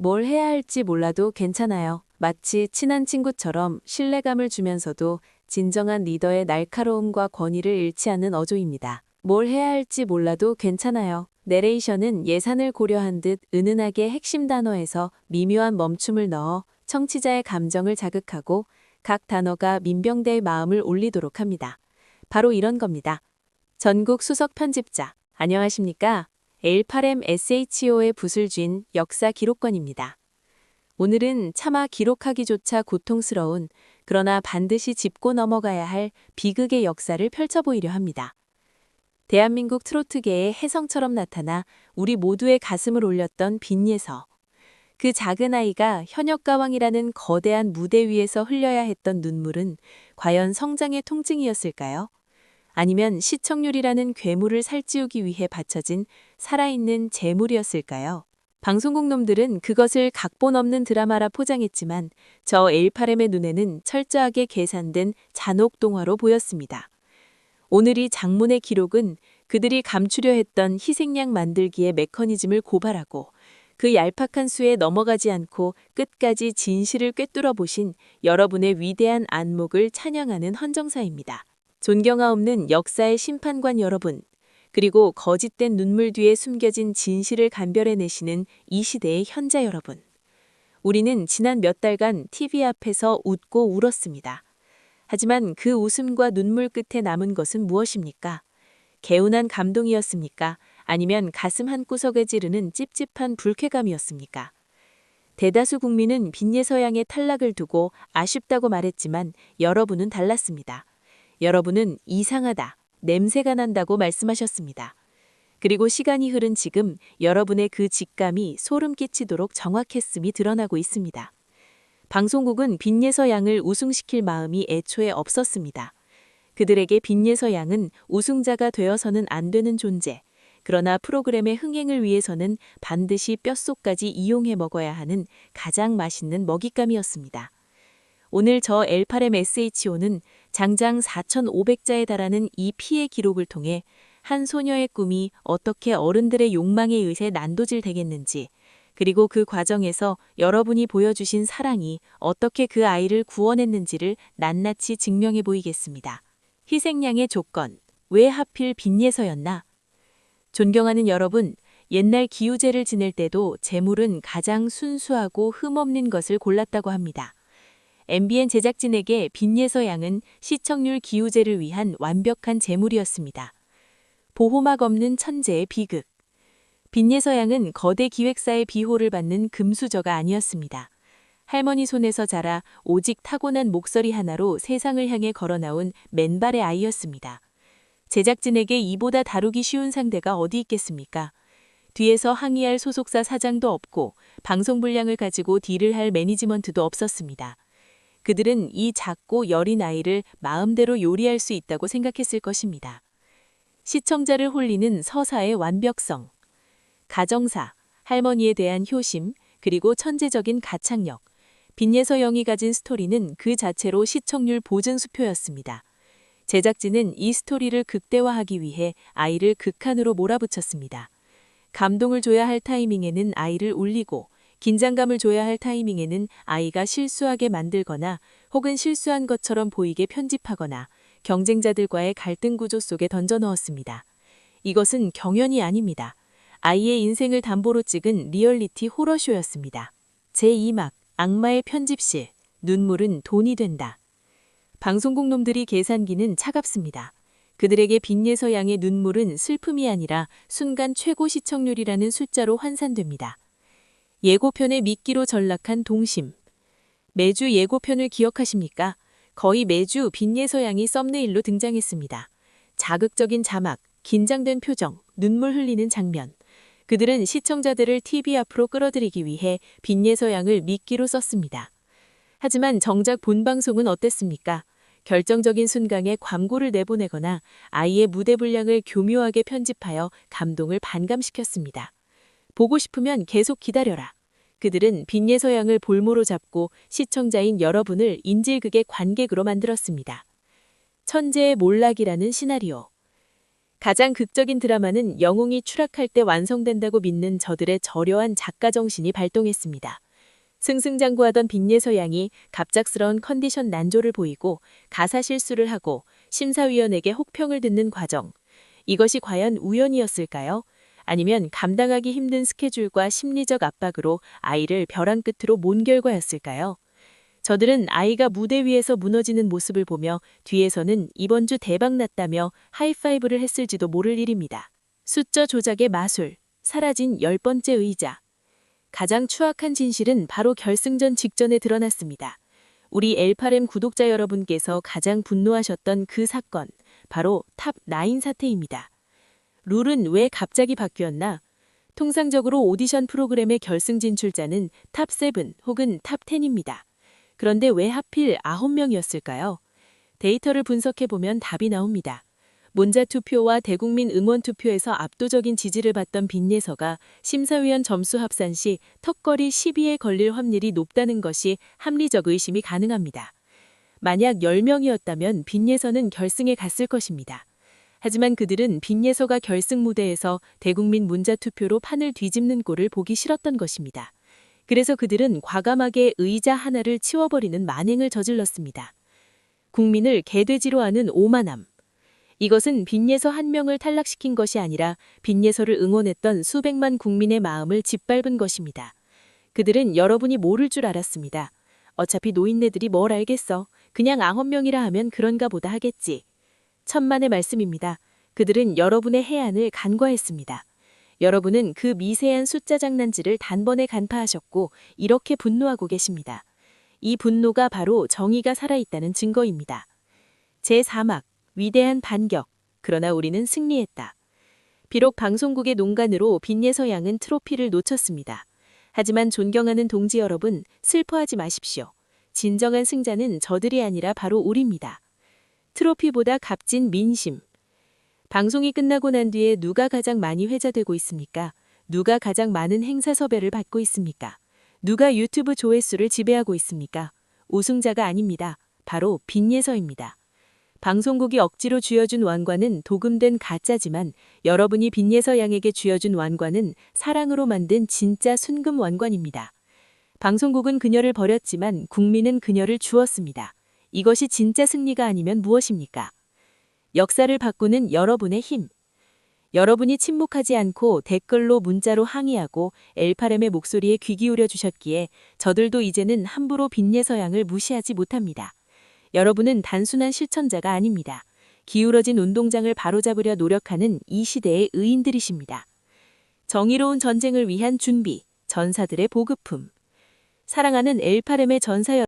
뭘 해야 할지 몰라도 괜찮아요. 마치 친한 친구처럼 신뢰감을 주면서도 진정한 리더의 날카로움과 권위를 잃지 않는 어조입니다. 뭘 해야 할지 몰라도 괜찮아요. 내레이션은 예산을 고려한 듯 은은하게 핵심 단어에서 미묘한 멈춤을 넣어 청취자의 감정을 자극하고 각 단어가 민병대의 마음을 올리도록 합니다. 바로 이런 겁니다. 전국 수석 편집자, 안녕하십니까? L8M SHO의 붓을 쥔 역사 기록관입니다. 오늘은 차마 기록하기조차 고통스러운 그러나 반드시 짚고 넘어가야 할 비극의 역사를 펼쳐보이려 합니다. 대한민국 트로트계의 혜성처럼 나타나 우리 모두의 가슴을 올렸던 빈예서. 그 작은 아이가 현역가왕이라는 거대한 무대 위에서 흘려야 했던 눈물은 과연 성장의 통증이었을까요? 아니면 시청률이라는 괴물을 살찌우기 위해 바쳐진 살아있는 재물이었을까요? 방송국 놈들은 그것을 각본 없는 드라마라 포장했지만 저 L8M의 눈에는 철저하게 계산된 잔혹 동화로 보였습니다. 오늘 이 장문의 기록은 그들이 감추려 했던 희생양 만들기의 메커니즘을 고발하고 그 얄팍한 수에 넘어가지 않고 끝까지 진실을 꿰뚫어 보신 여러분의 위대한 안목을 찬양하는 헌정사입니다. 존경하 없는 역사의 심판관 여러분, 그리고 거짓된 눈물 뒤에 숨겨진 진실을 간별해내시는 이 시대의 현자 여러분. 우리는 지난 몇 달간 TV 앞에서 웃고 울었습니다. 하지만 그 웃음과 눈물 끝에 남은 것은 무엇입니까? 개운한 감동이었습니까? 아니면 가슴 한구석에 찌르는 찝찝한 불쾌감이었습니까? 대다수 국민은 빈예 서양의 탈락을 두고 아쉽다고 말했지만 여러분은 달랐습니다. 여러분은 이상하다, 냄새가 난다고 말씀하셨습니다. 그리고 시간이 흐른 지금 여러분의 그 직감이 소름 끼치도록 정확했음이 드러나고 있습니다. 방송국은 빈예서 양을 우승시킬 마음이 애초에 없었습니다. 그들에게 빈예서 양은 우승자가 되어서는 안 되는 존재. 그러나 프로그램의 흥행을 위해서는 반드시 뼛속까지 이용해 먹어야 하는 가장 맛있는 먹잇감이었습니다. 오늘 저 L8MSHO는 장장 4,500자에 달하는 이 피해 기록을 통해 한 소녀의 꿈이 어떻게 어른들의 욕망에 의해 난도질 되겠는지, 그리고 그 과정에서 여러분이 보여주신 사랑이 어떻게 그 아이를 구원했는지를 낱낱이 증명해 보이겠습니다. 희생양의 조건, 왜 하필 빈예서였나? 존경하는 여러분, 옛날 기우제를 지낼 때도 재물은 가장 순수하고 흠없는 것을 골랐다고 합니다. MBN 제작진에게 빈예서 양은 시청률 기우제를 위한 완벽한 재물이었습니다. 보호막 없는 천재의 비극. 빈예서 양은 거대 기획사의 비호를 받는 금수저가 아니었습니다. 할머니 손에서 자라 오직 타고난 목소리 하나로 세상을 향해 걸어나온 맨발의 아이였습니다. 제작진에게 이보다 다루기 쉬운 상대가 어디 있겠습니까? 뒤에서 항의할 소속사 사장도 없고 방송 분량을 가지고 딜을 할 매니지먼트도 없었습니다. 그들은 이 작고 여린 아이를 마음대로 요리할 수 있다고 생각했을 것입니다. 시청자를 홀리는 서사의 완벽성, 가정사, 할머니에 대한 효심, 그리고 천재적인 가창력, 빈예서 영이 가진 스토리는 그 자체로 시청률 보증 수표였습니다. 제작진은 이 스토리를 극대화하기 위해 아이를 극한으로 몰아붙였습니다. 감동을 줘야 할 타이밍에는 아이를 울리고 긴장감을 줘야 할 타이밍에는 아이가 실수하게 만들거나 혹은 실수한 것처럼 보이게 편집하거나 경쟁자들과의 갈등 구조 속에 던져 넣었습니다. 이것은 경연이 아닙니다. 아이의 인생을 담보로 찍은 리얼리티 호러쇼였습니다. 제2막 악마의 편집실 눈물은 돈이 된다. 방송국 놈들이 계산기는 차갑습니다. 그들에게 빈예서 양의 눈물은 슬픔이 아니라 순간 최고 시청률이라는 숫자로 환산됩니다. 예고편의 미끼로 전락한 동심. 매주 예고편을 기억하십니까? 거의 매주 빈예서 양이 썸네일로 등장했습니다. 자극적인 자막, 긴장된 표정, 눈물 흘리는 장면. 그들은 시청자들을 TV 앞으로 끌어들이기 위해 빈예서 양을 미끼로 썼습니다. 하지만 정작 본 방송은 어땠습니까? 결정적인 순간에 광고를 내보내거나 아이의 무대 분량을 교묘하게 편집하여 감동을 반감시켰습니다. 보고 싶으면 계속 기다려라. 그들은 빈예서양을 볼모로 잡고 시청자인 여러분을 인질극의 관객으로 만들었습니다. 천재의 몰락이라는 시나리오. 가장 극적인 드라마는 영웅이 추락할 때 완성된다고 믿는 저들의 저려한 작가 정신이 발동했습니다. 승승장구하던 빈예서 양이 갑작스러운 컨디션 난조를 보이고 가사 실수를 하고 심사위원에게 혹평을 듣는 과정. 이것이 과연 우연이었을까요? 아니면 감당하기 힘든 스케줄과 심리적 압박으로 아이를 벼랑 끝으로 몬 결과였을까요? 저들은 아이가 무대 위에서 무너지는 모습을 보며 뒤에서는 이번 주 대박 났다며 하이파이브를 했을지도 모를 일입니다. 숫자 조작의 마술, 사라진 열 번째 의자. 가장 추악한 진실은 바로 결승전 직전에 드러났습니다. 우리 엘파렘 구독자 여러분께서 가장 분노하셨던 그 사건, 바로 탑9 사태입니다. 룰은 왜 갑자기 바뀌었나? 통상적으로 오디션 프로그램의 결승 진출자는 탑7 혹은 탑10입니다. 그런데 왜 하필 9명이었을까요? 데이터를 분석해보면 답이 나옵니다. 문자 투표와 대국민 응원 투표에서 압도적인 지지를 받던 빈예서가 심사위원 점수 합산 시 턱걸이 10위에 걸릴 확률이 높다는 것이 합리적 의심이 가능합니다. 만약 10명이었다면 빈예서는 결승에 갔을 것입니다. 하지만 그들은 빈예서가 결승 무대에서 대국민 문자 투표로 판을 뒤집는 꼴을 보기 싫었던 것입니다. 그래서 그들은 과감하게 의자 하나를 치워버리는 만행을 저질렀습니다. 국민을 개돼지로 하는 오만함. 이것은 빈예서 한 명을 탈락시킨 것이 아니라 빈예서를 응원했던 수백만 국민의 마음을 짓밟은 것입니다. 그들은 여러분이 모를 줄 알았습니다. 어차피 노인네들이 뭘 알겠어. 그냥 아홉 명이라 하면 그런가 보다 하겠지. 천만의 말씀입니다. 그들은 여러분의 해안을 간과했습니다. 여러분은 그 미세한 숫자 장난질을 단번에 간파하셨고 이렇게 분노하고 계십니다. 이 분노가 바로 정의가 살아있다는 증거입니다. 제4막 위대한 반격. 그러나 우리는 승리했다. 비록 방송국의 농간으로 빈예서 양은 트로피를 놓쳤습니다. 하지만 존경하는 동지 여러분, 슬퍼하지 마십시오. 진정한 승자는 저들이 아니라 바로 우리입니다. 트로피보다 값진 민심. 방송이 끝나고 난 뒤에 누가 가장 많이 회자되고 있습니까? 누가 가장 많은 행사 섭외를 받고 있습니까? 누가 유튜브 조회수를 지배하고 있습니까? 우승자가 아닙니다. 바로 빈예서입니다. 방송국이 억지로 쥐어준 왕관은 도금된 가짜지만 여러분이 빈예서 양에게 쥐어준 왕관은 사랑으로 만든 진짜 순금 왕관입니다. 방송국은 그녀를 버렸지만 국민은 그녀를 주었습니다. 이것이 진짜 승리가 아니면 무엇입니까? 역사를 바꾸는 여러분의 힘. 여러분이 침묵하지 않고 댓글로 문자로 항의하고 엘파렘의 목소리에 귀 기울여 주셨기에 저들도 이제는 함부로 빈예 서 양을 무시하지 못합니다. 여러분은 단순한 실천자가 아닙니다. 기울어진 운동장을 바로잡으려 노력하는 이 시대의 의인들이십니다. 정의로운 전쟁을 위한 준비, 전사들의 보급품. 사랑하는 엘파렘의 전사 여러분.